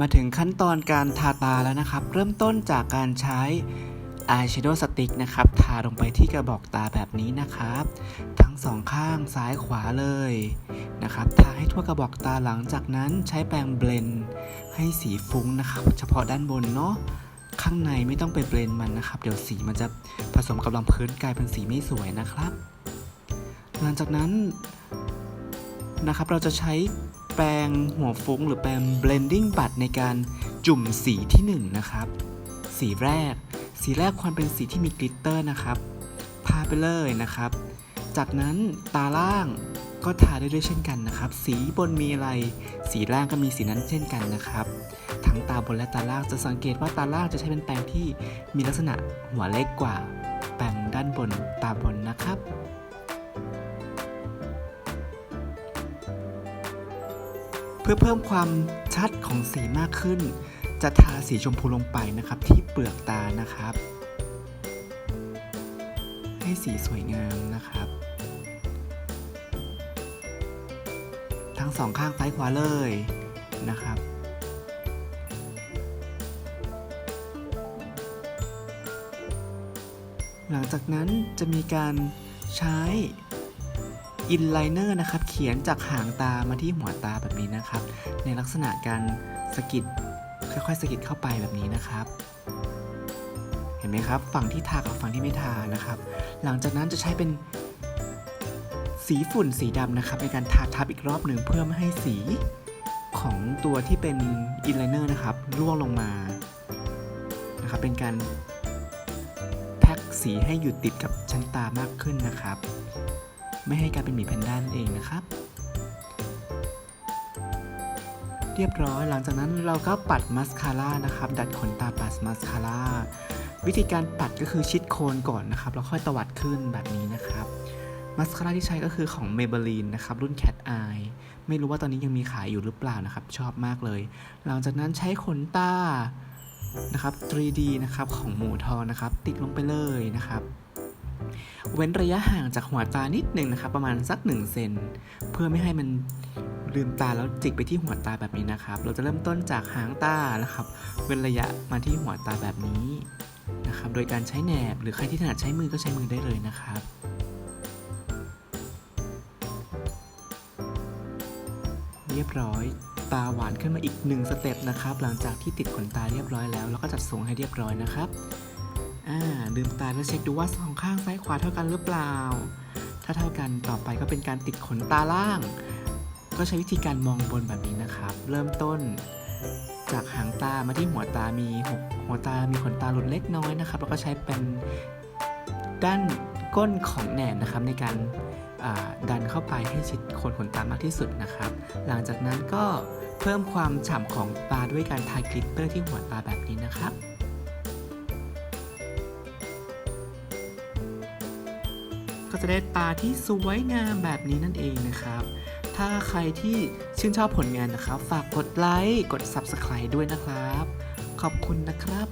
มาถึงขั้นตอนการทาตาแล้วนะครับ เริ่มต้นจากการใช้อายแชโดว์สติ๊กนะครับ ทาลงไปที่กระบอกตาแบบนี้นะครับ ทั้งสองข้างซ้ายขวาเลยนะครับ ทาให้ทั่วกระบอกตาหลังจากนั้นใช้แปรงเบลนให้สีฟุ้งนะครับ เฉพาะด้านบนเนาะข้างในไม่ต้องไปเบลนมันนะครับ เดี๋ยวสีมันจะผสมกับรองพื้นกลายเป็นสีไม่สวยนะครับ หลังจากนั้นนะครับเราจะใช้ แปรงหัวฟุ้งหรือแปรง blending บัตในการจุ่มสีที่1นงนะครับ สีแรก สีแรกควรเป็นสีที่มีกลิตเตอร์นะครับทาไปเลยนะครับ จากนั้นตาล่างก็ทาได้ด้วยเช่นกันนะครับ สีบนมีอะไร สีล่างก็มีสีนั้นเช่นกันนะครับ ทั้งตาบนและตาล่างจะสังเกตว่าตาล่างจะใช้เป็นแปรงที่มีลักษณะหัวเล็กกว่า แปรงด้านบนตาบนนะครับ พื่อเพิ่มความชัดของสีมากขึ้น จะทาสีชมพูลงไปนะครับ ที่เปลือกตานะครับ ให้สีสวยงามนะครับ ทั้งสองข้างซ้ายขวาเลยนะครับหลังจากนั้นจะมีการใช้ อินไลเนอร์นะครับ เขียนจากหางตามาที่หัวตาแบบนี้นะครับ ในลักษณะการสะกิดค่อยๆสะกิดเข้าไปแบบนี้นะครับ เห็นไหมครับ ฝั่งที่ทากับฝั่งที่ไม่ทานะครับ หลังจากนั้นจะใช้เป็นสีฝุ่นสีดำนะครับ ในการทาทับอีกรอบหนึ่งเพื่อไม่ให้สีของตัวที่เป็นอินไลเนอร์นะครับร่วงลงมานะครับ เป็นการแพ็กสีให้อยู่ติดกับชั้นตามากขึ้นนะครับ ไม่ให้กลายเป็นหมีแพนด้านั่นเองนะครับ เรียบร้อยหลังจากนั้นเราก็ปัดมัสคาร่านะครับ ดัดขนตาปัดมัสคาร่าวิธีการปัดก็คือชิดโคนก่อนนะครับ แล้วค่อยตวัดขึ้นแบบนี้นะครับมัสคาร่าที่ใช้ก็คือของ Maybelline นะครับ รุ่น Cat Eye ไม่รู้ว่าตอนนี้ยังมีขายอยู่หรือเปล่านะครับ ชอบมากเลย หลังจากนั้นใช้ขนตานะครับ 3D นะครับ ของหมูทองนะครับ ติดลงไปเลยนะครับ เว้นระยะห่างจากหัวตานิดหนึ่งนะครับ ประมาณสัก1เซนเพื่อไม่ให้มันลืมตาแล้วจิกไปที่หัวตาแบบนี้นะครับ เราจะเริ่มต้นจากหางตานะครับ เว้นระยะมาที่หัวตาแบบนี้นะครับ โดยการใช้แหนบ หรือใครที่ถนัดใช้มือก็ใช้มือได้เลยนะครับเรียบร้อย ตาหวานขึ้นมาอีกหนึ่งสเต็ปนะครับ หลังจากที่ติดขนตาเรียบร้อยแล้ว เราก็จัดทรงให้เรียบร้อยนะครับ อ่าลืมตาแล้วเช็คดูว่าสองข้างซ้ายขวาเท่ากันหรือเปล่า ถ้าเท่ากันต่อไปก็เป็นการติดขนตาล่าง ก็ใช้วิธีการมองบนแบบนี้นะครับ เริ่มต้น จากหางตามาที่หัวตามีหกหัวตามีขนตาหลุดเล็กน้อยนะครับ แล้วก็ใช้เป็นด้านก้นของแหนบนะครับในการดันเข้าไปให้ชิดโคนขนตามากที่สุดนะครับ หลังจากนั้นก็เพิ่มความฉ่ำของตาด้วยการทากลิตเตอร์ที่หัวตาแบบนี้นะครับ ก็จะได้ตาที่สวยงามแบบนี้นั่นเองนะครับ ถ้าใครที่ชื่นชอบผลงานนะครับ ฝากกดไลค์ กด Subscribe ด้วยนะครับ ขอบคุณนะครับ